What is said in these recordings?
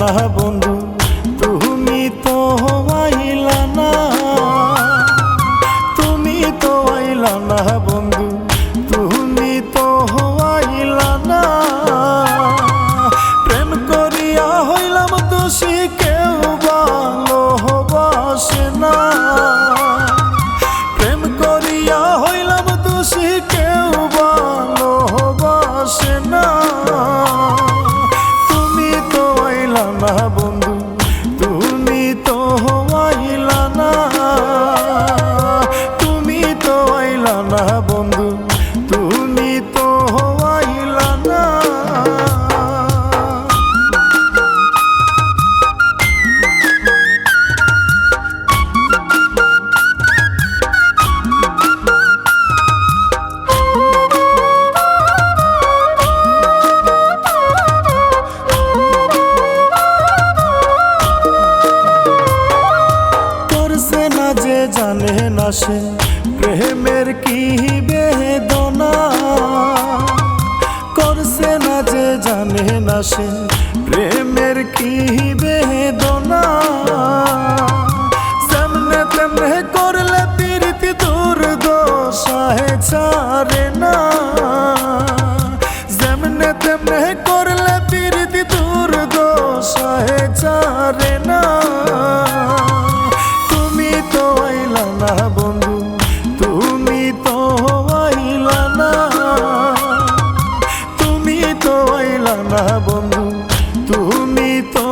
না বন্ধু, তুমি তো আইলা না। তুমি তো আইলা না বন্ধু, তুমি তো আইলা না। প্রেম করিয়া হইলাম দোষী আসে। প্রেমের কি বেদনা? করছে না যে জানে না সে। প্রেমের কি বেদনা?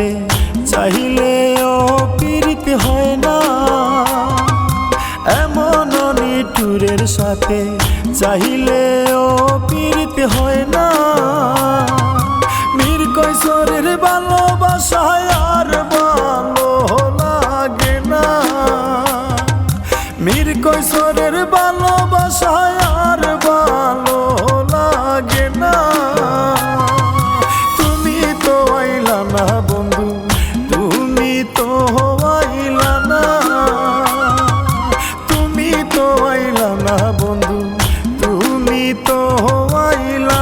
কাছে চাহিলেও পীড়িত হয় না। এমন নিঠুরের সাথে চাহিলেও পীড়িত হয় না। মীর কৈশোরের ভালোবাসায় আর ভালো লাগে না। মীর কৈশোরের ভালোবাসায় আর ভালো তো হওয়াইলা